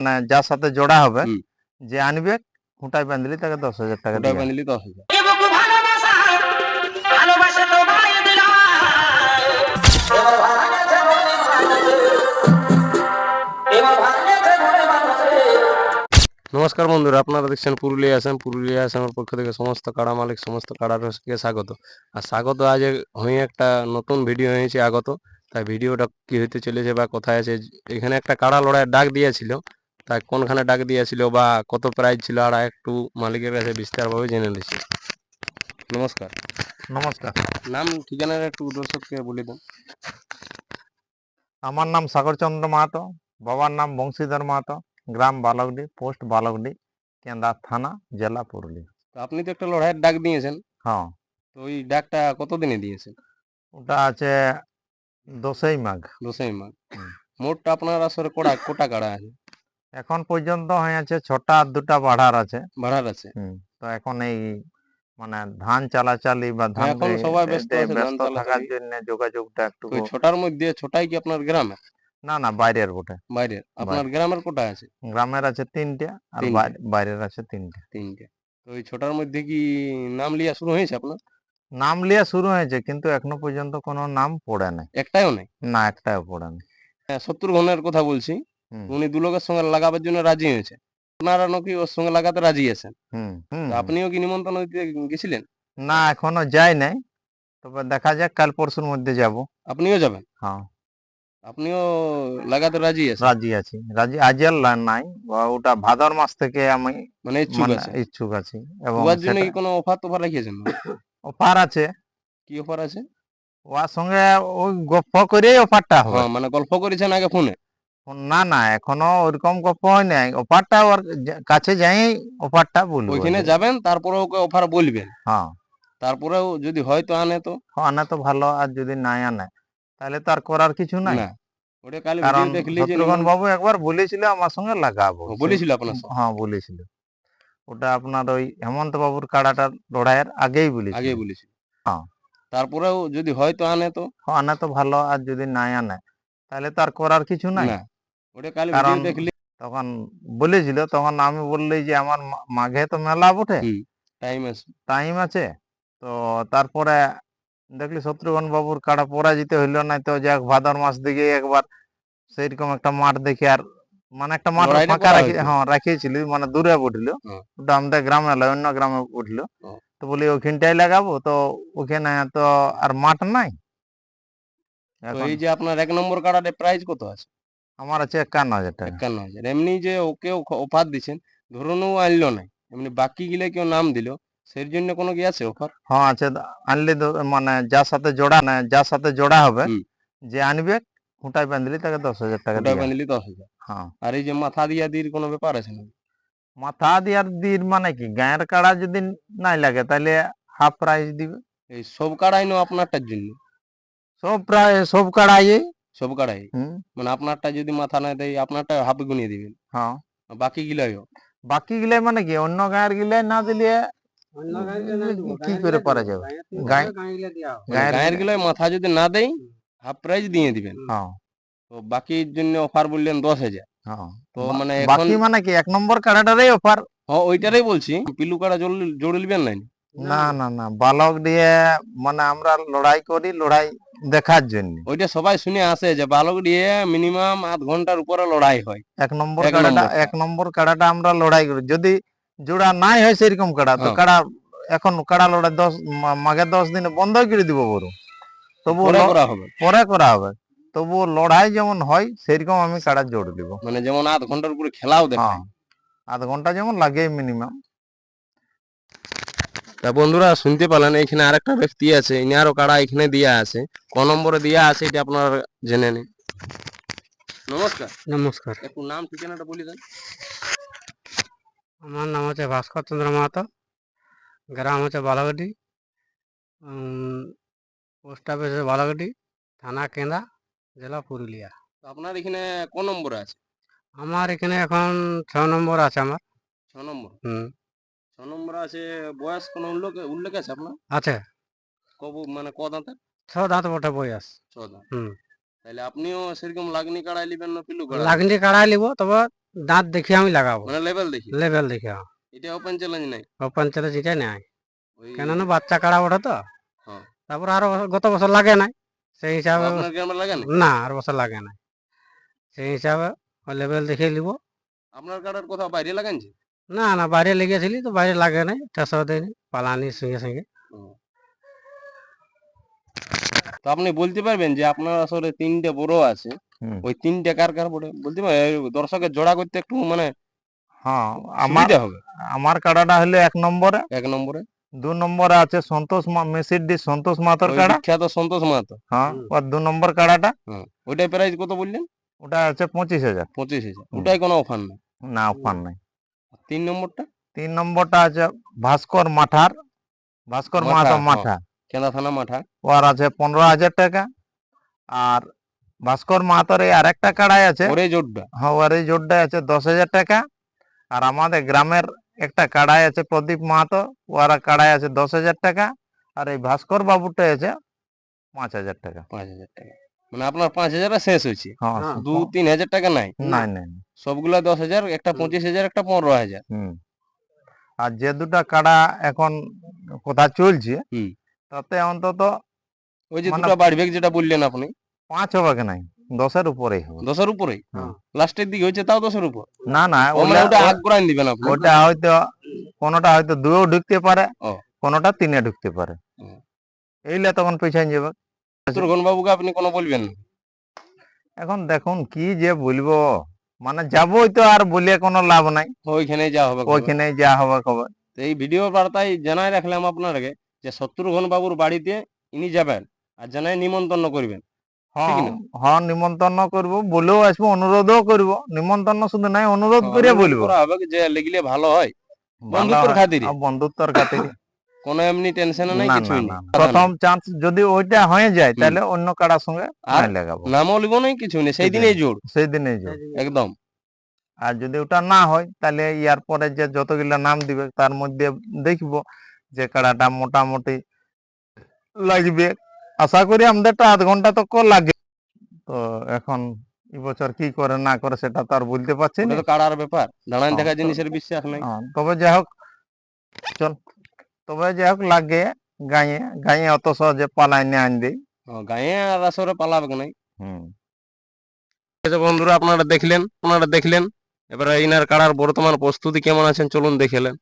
মানে যার সাথে জোড়া হবে যে আনবে খুঁটায় বাঁধলি তাকে দশ হাজার টাকা দিবে। বাঁধলি দশ হাজার। নমস্কার বন্ধুরা আপনারা দেখছেন পুরুলিয়া আসাম পুরুলিয়া আসামের পক্ষ থেকে সমস্ত কাড়া মালিক সমস্ত কাড়া রসিককে স্বাগত। আর স্বাগত আজ হয়ে একটা নতুন ভিডিও হয়েছে আগত। তাই ভিডিওটা কি হইতে চলেছে বা কোথায় আছে এখানে একটা কাড়া লড়াইয়ের ডাক দিয়েছিল। তাই কোনখানে ডাক দিয়েছিল বা কত প্রাইজ ছিল আর একটু মালিকের কাছে বিস্তারভাবে জেনে নিচ্ছি। নমস্কার। নমস্কার। নাম ঠিকানার একটু দর্শককে বলে দেন। আমার নাম সাগরচন্দ্র মাহাতো বাবার নাম বংশীধর মাহাতো গ্রাম বালকডি পোস্ট বালকডি কেন্দ্রা থানা জেলা পুরুলিয়া। তো আপনি তো একটা লড়াইয়ের ডাক দিয়েছেন। হ্যাঁ। তো ওই ডাকটা কতদিনে দিয়েছেন? ওটা আছে দশই মাঘ। দশই মাঘ। মোটটা আপনার আসলে কোটা কোটা কাড়া আছে? এখন পর্যন্ত হয়ে আছে ছটা আর দুটা বাড়ার আছে। ভাড়ার আছে। তো এখন এই মানে ধান চালাচালি বা ধান হ্যাঁ, এখন সবাই ব্যস্ত ধান ব্যস্ত থাকার জন্য যোগাযোগটা একটু ওই ছটার মধ্যে ছটাই কি আপনার গ্রামে? না না বাইরের বটে। বাইরের। আপনার গ্রামের কোটা আছে? গ্রামের আছে তিনটে আর বাইরের আছে তিনটে। তিনটে। তো ওই ছটার মধ্যে কি নাম লিয়া শুরু হয়েছে আপনার? নাম লিয়া শুরু হয়েছে কিন্তু এখনও পর্যন্ত কোনো নাম পড়ে নাই। একটাও নেই? না একটাও পড়ে নাই। হ্যাঁ, শত্রুঘ্নের কথা বলছি। উনি দু লোকের সঙ্গে লাগাবার জন্য রাজি হয়েছে। আপনারা নাকি ওর সঙ্গে লাগাতে রাজি আছেন। আপনিও কি নিমন্ত্রণ দিতে গেছিলেন? না এখনও যাই নাই। তবে দেখা যাক কাল পরশুর মধ্যে যাব। আপনিও যাবেন? হ্যাঁ। আপনিও লাগাতে রাজি আছেন? রাজি আছি। রাজি আজ আর নাই। ওটা ভাদর মাস থেকে আমি মানে ইচ্ছুক আছি ইচ্ছুক আছি এবং উহার জন্য কি কোনো অফার তোফার রেখেছেন অফার আছে। কি অফার আছে? ওর সঙ্গে ওই গল্প করেই অফারটা হবে। হ্যাঁ মানে গল্প করেছেন আগে ফোনে? না না এখনও ওরকম হয় নাই। অফারটা ওর কাছে যাই অফারটা বলব ওইখানে যাবেন তারপরে ওকে অফার বলবেন। হ্যাঁ। তারপরেও যদি হয় তো আনে তো। আনে তো ভালো আর যদি নাই আনে। তাহলে তো আর করার কিছু নাই। না ওটা কালে কারণ ভিডিও দেখলি যে শত্রুঘ্ন বাবু একবার বলেছিল আমার সঙ্গে লাগাবো। বলেছিল আপনার হ্যাঁ বলেছিল। ওটা আপনার ওই হেমন্ত বাবুর কাড়াটা লড়াইয়ের আগেই বলেছিল। হ্যাঁ। তারপরেও যদি হয় তো আনে তো। হ্যাঁ, আনে তো ভালো আর যদি নাই আনে তাহলে তো আর করার কিছু নাই। না। ওটা কালে ভিডিও দেখলি তখন বলেছিল তখন আমি বললি যে আমার মাঘে তো মেলা বটে। টাইম আছে। টাইম আছে। তো তারপরে দেখলি শত্রুঘ্ন বাবুর কাড়া পরাজিত হইল না তো যাক ভাদর মাস দিকে একবার সেইরকম একটা মাঠ দেখে আর মানে একটা মাঠ ফাঁকা রাখি হ্যাঁ রাখিয়েছিল মানে দূরে উঠল। ওটা আমাদের গ্রামে নয় অন্য গ্রামে উঠল। তো বলি ওখানটাই লাগাবো? তো ওখানে তো আর মাঠ নাই। এই যে আপনার এক নম্বর কার্ডের প্রাইস কত আছে? আমার আছে একান্ন হাজার টাকা। একান্ন হাজার। এমনি যে ওকে অফার দিচ্ছেন ধরুন ও আনলো না এমনি বাকি গিলে কেউ নাম দিল সেই জন্য কোনো কি আছে অফার হ্যাঁ আছে আনলে মানে যার সাথে জোড়া মানে যার সাথে জোড়া হবে যে আনবে খুঁটায় বাঁধলি তাকে দশ হাজার টাকা দিবে বানিলি দশ হাজার। হ্যাঁ। আর এই যে মাথা দিয়া দির কোনো ব্যাপার আছে না মাথা দিয়ার দির মানে কি? গায়ের কাড়া যদি নাই লাগে তাহলে হাফ প্রাইস দিবে। এই সব কাড়াই নো আপনারটার জন্য। সব প্রায় সব কাড়াই সব কাড়াই। মানে আপনারটা যদি মাথা না দেয় আপনারটা হাফ গুনিয়ে দিবেন। হ্যাঁ। বাকি গিলাইও বাকি গিলে মানে কি? অন্য গায়ের গিলে না দিলে কি করে পারা যাবে? গায়ে- গায়ের গায়ের গিলাই মাথা যদি না দেয় হাফ প্রাইস দিয়ে দিবেন। হ্যাঁ। তো বাকির জন্য অফার বললেন দশ হাজার। হ্যাঁ। তো মানে বাকি মানে কি? এক নম্বর কাড়াটারই অফার? হ্যাঁ ওইটারই বলছি। পিলু কাড়া জড়িলবেন নাই না না না। বালক দিয়ে মানে আমরা লড়াই করি লড়াই দেখার জন্য। ওইটা সবাই শুনে আসে যে বালক দিয়ে মিনিমাম আধ ঘণ্টার উপরে লড়াই হয়। এক নম্বর এক কাড়াটা এক নম্বর কাড়াটা আমরা লড়াই করি। যদি জোড়া নাই হয় সেরকম কাড়া তো হ্যাঁ। কাড়া এখন কাড়া লড়াই দশ মাঘের দশ দিনে বন্ধ করে দিব বড় তবু করা হবে। পরে করা হবে। তবু লড়াই যেমন হয় সেরকম আমি কাড়া জোর দিব। মানে যেমন আধ ঘণ্টার উপরে খেলাও হ্যাঁ। দেখায় আধ ঘণ্টা যেমন লাগে মিনিমাম তা বন্ধুরা শুনতে পেলেন এখানে আরেকটা ব্যক্তি আছে ইনারও কাড়া এখানে দিয়া আছে। ক নম্বরে দিয়া আছে এটা আপনারা জেনে নিন। নমস্কার। নমস্কার। একটু নাম ঠিকানাটা বলি দেন। আমার নাম হচ্ছে ভাস্কর চন্দ্র মাহাতো গ্রাম হচ্ছে বালাগডি পোস্ট অফিস বালাগডি থানা কেন্দা জেলা পুরুলিয়া। তো আপনার এখানে ক নম্বরে আছে? আমার এখানে এখন ছ নম্বর আছে আমার। ছ নম্বর। হুম। ছ নম্বর আছে বয়স কোনো উল্লেখ উল্লেখ আছে আপনার? আছে। কব মানে ক দাঁতের? ছ দাঁত বটে বয়স। ছ দাঁত। হুম। তাহলে আপনিও সেরকম লাগনি কাড়াই লিবেন না পিলু কাড়া লাগনি কাড়াই লিব তবে দাঁত দেখে আমি লাগাবো। মানে লেভেল দেখি? লেভেল দেখে এটা ওপেন চ্যালেঞ্জ নাই? ওপেন চ্যালেঞ্জ এটা নেয় ওই কেননা বাচ্চা কাড়া ওঠে তো। হ্যাঁ। তারপর আরও গত বছর লাগে নাই। সেই হিসাবে না আর বছর লাগে নাই। সেই হিসাবে লেভেল দেখে নিব আপনার কার্ডের কোথাও বাইরে লাগানছে না না বাইরে লেগেছিলি তো বাইরে লাগে নাই ঠেসা দেয়নি পালানির সঙ্গে সঙ্গে। তো আপনি বলতে পারবেন যে আপনার আসলে তিনটে বড় আছে ওই তিনটে কার কার পড়ে বলতে পারবেন দর্শকের জোড়া করতে একটু মানে হ্যাঁ আমার হবে। আমার কাড়াটা হলো এক নম্বরে। এক নম্বরে। দু নম্বরে আছে সন্তোষ মেসির মেসিডি সন্তোষ মাতর কাড়া। বিখ্যাত সন্তোষ মাহাতো হ্যাঁ। ওর দু নম্বর কাড়াটা। ওইটাই প্রাইস কত বললেন? ওটা আছে পঁচিশ হাজার। পঁচিশ হাজার। ওটাই কোনো অফার নেই। না অফার নাই। তিন নম্বরটা? তিন নম্বরটা আছে ভাস্কর মাঠার ভাস্কর মাহাতো। মাঠা কেন্দা থানা মাঠা ওর আছে পনেরো হাজার টাকা আর ভাস্কর মাহাতোর এই আরেকটা কাড়াই আছে। ওরে জোটটা হ্যাঁ ওর এই জোরটা আছে দশ হাজার টাকা আর আমাদের গ্রামের একটা কাড়াই আছে প্রদীপ মাহাতো ওর কাড়াই আছে দশ হাজার টাকা আর এই ভাস্কর বাবুটা আছে পাঁচ হাজার টাকা। পাঁচ হাজার টাকা। মানে আপনার পাঁচ হাজার শেষ হয়েছে? হ্যাঁ। দু তিন হাজার টাকা নাই নাই নাই। সবগুলা দশ হাজার একটা পঁচিশ হাজার একটা পনেরো হাজার। হুম। আর যে দুটা কাড়া এখন কথা চলছে তাতে অন্তত ওই যে মানে- দুটো বাড়বে যেটা বললেন আপনি? পাঁচ হবে নাই? দশের উপরেই হবে। দশের উপরেই? হ্যাঁ। লাস্টের দিকে হয়েছে তাও দশের উপর? না না মানে ওটা- আগ করাই দিবেন আপনি। ওটা হয়তো কোনোটা হয়তো দুয়েও ঢুকতে পারে। কোনোটা তিনে ঢুকতে পারে। এইলে তখন পেছান যাবে। বাবুকে আপনি কোনো বলবেন এখন দেখুন কি যে বলব। মানে যাবই তো আর বলিয়ে কোনো লাভ নাই। ওইখানে যা হবে ওইখানে যা হবে খবর তো এই ভিডিও বার্তায় জানাই রাখলাম আপনাকে যে শত্রুঘ্ন বাবুর বাড়িতে ইনি যাবেন আর জানাই নিমন্ত্রণ করবেন। হ্যাঁ? হ্যাঁ নিমন্ত্রণ করব বলেও আসব অনুরোধও করব। নিমন্ত্রণ শুধু নাই অনুরোধ করে অনুরোধ বলব। যে লিখলে ভালো হয়। বন্ধুত্বর হয়। খাতিরে। বন্ধুত্বর খাতিরে। কোনো এমনি টেনশন নাই না, প্রথম চান্স যদি ওইটা হয়ে যায় তাহলে অন্য কারার সঙ্গে আর লাগাবো। নামও লিব নাই কিছু নেই। সেই দিনেই জোর। সেই দিনে যাও একদম। আর যদি ওটা না হয় তাহলে ইয়ার পরে যে যতগুলা নাম দিবে তার মধ্যে দেখব যে কাড়াটা মোটামুটি লাগবে। আশা করি আমাদেরটা আধ ঘণ্টা তো লাগে। তো এখন এবছর কি করে না করে সেটা তো আর বলতে পারছি না। তো কাড়ার ব্যাপার। দাঁড়ান হ্যাঁ, দেখা জিনিসের বিশ্বাস নাই। হ্যাঁ, তবে যাই হোক চল। তবে যাই হোক লাগে গাঁয়ে গাঁয়ে অত সহজে পালাই নিয়ে আন দিই। গায়ে আর আসরে পালাবে নাই হুম। বন্ধুরা আপনারা দেখলেন আপনারা দেখলেন এবারে ইনার কাড়ার বর্তমান প্রস্তুতি কেমন আছেন চলুন দেখেলেন